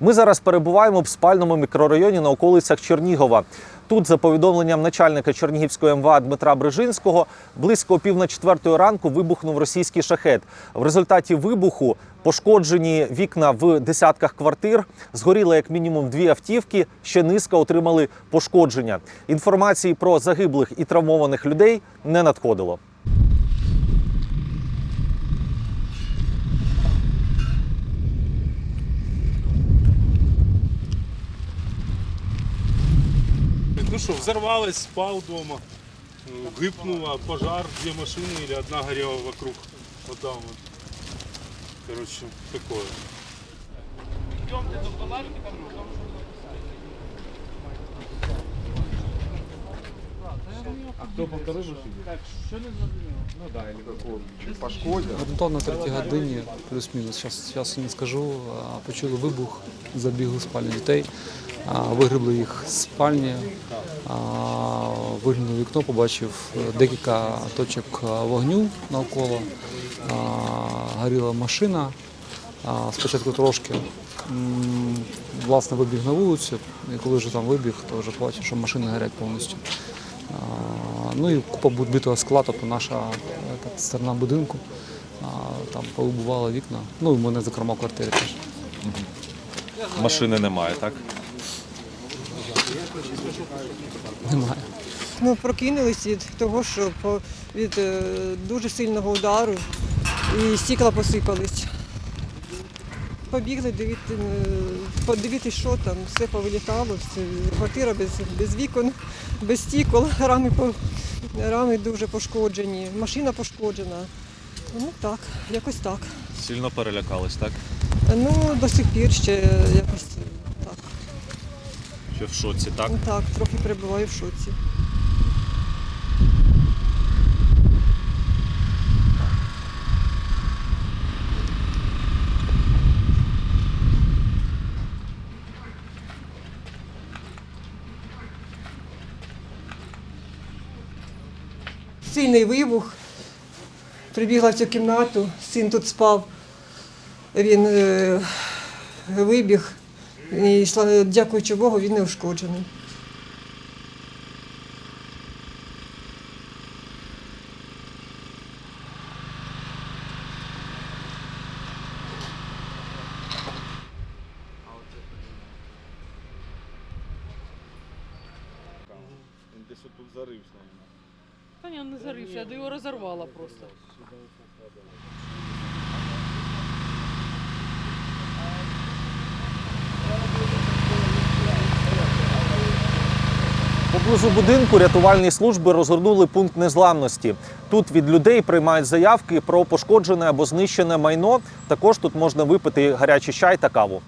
Ми зараз перебуваємо в спальному мікрорайоні на околицях Чернігова. Тут, за повідомленням начальника Чернігівської МВА Дмитра Брижинського, близько пів на четвертої ранку вибухнув російський шахет. В результаті вибуху пошкоджені вікна в десятках квартир, згоріло як мінімум дві автівки. Ще низка отримали пошкодження. Інформації про загиблих і травмованих людей не надходило. Ну что, взорвалось, спал дома, э, гыпнуло, пожар, две машины или одна горела вокруг. Вот там вот. Короче, такое. Орієнтовно на третій годині, плюс-мінус. Зараз, зараз не скажу. Почули вибух, забігли в спальню дітей, вигребли їх з спальні, виглянув вікно, побачив е, декілька точок вогню навколо. Горіла машина. Спочатку трошки власне вибіг на вулицю, і коли вже там вибіг, то вже побачив, що машини горять повністю. Ну і купа битого скла, тобто наша е, та сторона будинку. А, Там повибували вікна. Ну і в мене, зокрема, в квартирі теж. Машини немає, так? Немає. Ми прокинулись від того, що від е, дуже сильного удару і стікла посипались. Побігли дивити, е, що там, все повилітало, все, квартира без, без вікон, без стікол, рами, рами дуже пошкоджені, машина пошкоджена. Ну так, якось так. Сильно перелякались, так? Ну, до сих пір ще якось так. Ще в шоці, так? Так, трохи перебуваю в шоці. Сильний вибух. Прибігла в цю кімнату, син тут спав. Він е, вибіг. І дякуючи Богу, він не ушкоджений. Десь тут зарився. Та ні, не зарився, я його розірвала просто. Поблизу будинку рятувальні служби розгорнули пункт незламності. Тут від людей приймають заявки про пошкоджене або знищене майно. Також тут можна випити гарячий чай та каву.